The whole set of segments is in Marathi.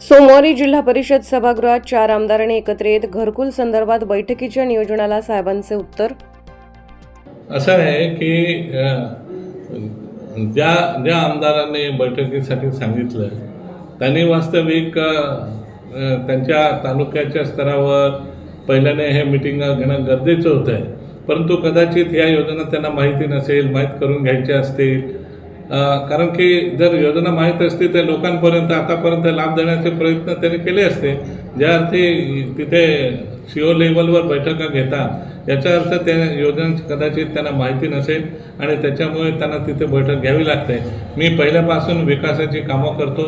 सोमवारी जिल्हा परिषद सभागृहात चार आमदारांनी एकत्र येत घरकुल संदर्भात बैठकीच्या नियोजनाला साहेबांचे उत्तर. असं आहे की ज्या ज्या आमदारांनी बैठकीसाठी सांगितलं त्यांनी वास्तविक त्यांच्या तालुक्याच्या स्तरावर पहिल्याने हे मिटिंग घेणं गरजेचं होतं. आहे परंतु कदाचित या योजना त्यांना माहिती नसेल माहीत करून घ्यायच्या असतील कारण की जर योजना माहीत असती तर लोकांपर्यंत आतापर्यंत लाभ देण्याचे प्रयत्न त्यांनी केले असते. ज्या अर्थी तिथे सी ओ लेवलवर बैठका घेतात याचा अर्थ त्या योजनांची कदाचित त्यांना माहिती नसेल आणि त्याच्यामुळे त्यांना तिथे बैठक घ्यावी लागते. मी पहिल्यापासून विकासाची कामं करतो.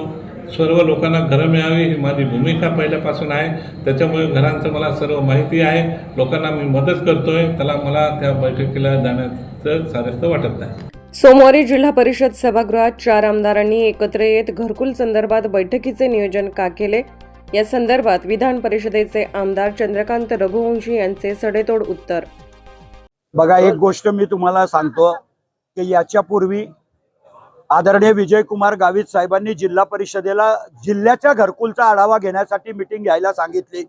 सर्व लोकांना घरं मिळावी ही माझी भूमिका पहिल्यापासून आहे. त्याच्यामुळे घरांचं मला सर्व माहिती आहे. लोकांना मी मदत करतोय. त्याला मला त्या बैठकीला जाण्याचं सारस्थ वाटत नाही. सोमवारी जिल्हा परिषद सभागृहात चार आमदारांनी एकत्र येत घरकुल संदर्भात बैठकीचे नियोजन का केले? या संदर्भात विधान परिषदेचे आमदार चंद्रकांत रघुवंशी यांचे सडेतोड उत्तर. बघा एक गोष्ट मी तुम्हाला सांगतो की याच्यापूर्वी आदरणीय विजयकुमार गावित साहेबांनी जिल्हा परिषदेला जिल्ह्याच्या घरकुलचा आढावा घेण्यासाठी मिटिंग घ्यायला सांगितली.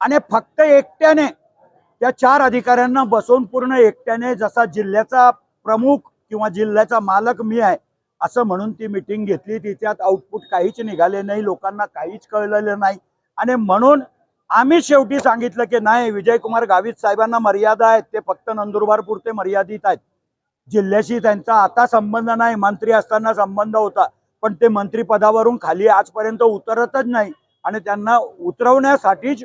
आणि फक्त एकट्याने त्या चार अधिकाऱ्यांना बसवून पूर्ण एकट्याने जसा जिल्ह्याचा प्रमुख किंवा जिल्ह्याचा मालक मी आहे असं म्हणून ती मिटिंग घेतली. तिच्यात आउटपुट काहीच निघाले नाही. लोकांना काहीच कळलेलं नाही. आणि म्हणून आम्ही शेवटी सांगितलं की नाही विजयकुमार गावित साहेबांना मर्यादा आहेत. ते फक्त नंदुरबार पुरते मर्यादित आहेत. जिल्ह्याशी त्यांचा आता संबंध नाही. मंत्री असताना संबंध होता. पण ते मंत्रीपदावरून खाली आजपर्यंत उतरतच नाही. आणि त्यांना उतरवण्यासाठीच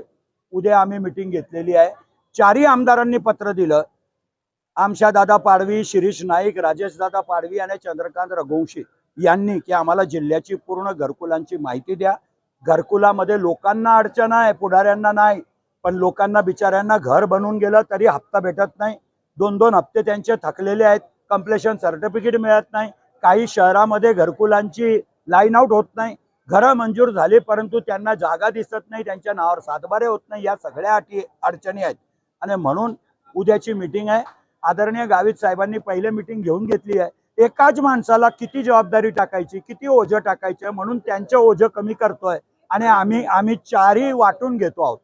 उद्या आम्ही मिटिंग घेतलेली आहे. चारही आमदारांनी पत्र दिलं. आमशा दादा पाडवी शिरीष नाईक राजेश दादा पाडवी आणि चंद्रकांत रघुवंशी यांनी की आम्हाला जिल्ह्याची पूर्ण घरकुलांची माहिती द्या. घरकुलामध्ये लोकांना अडचण आहे पुढाऱ्यांना नाही. पण लोकांना बिचाऱ्यांना घर बनवून गेलं तरी हप्ता भेटत नाही. दोन दोन हप्ते त्यांचे थकलेले आहेत कम्प्लेशन सर्टिफिकेट मिळत नाही. काही शहरामध्ये घरकुलांची लाईन आउट होत नाही. घरं मंजूर झाली परंतु त्यांना जागा दिसत नाही त्यांच्या नावावर सातबारे होत नाही या सगळ्या अटी अडचणी आहेत. आणि म्हणून उद्याची मीटिंग आहे. आदरणीय गावित साहेबांनी पहिले मिटिंग घेऊन घेतली आहे. एकाच माणसाला किती जबाबदारी टाकायची किती ओझं टाकायचं म्हणून त्यांचं ओझं कमी करतोय. आणि आम्ही आम्ही चारही वाटून घेतो आहोत.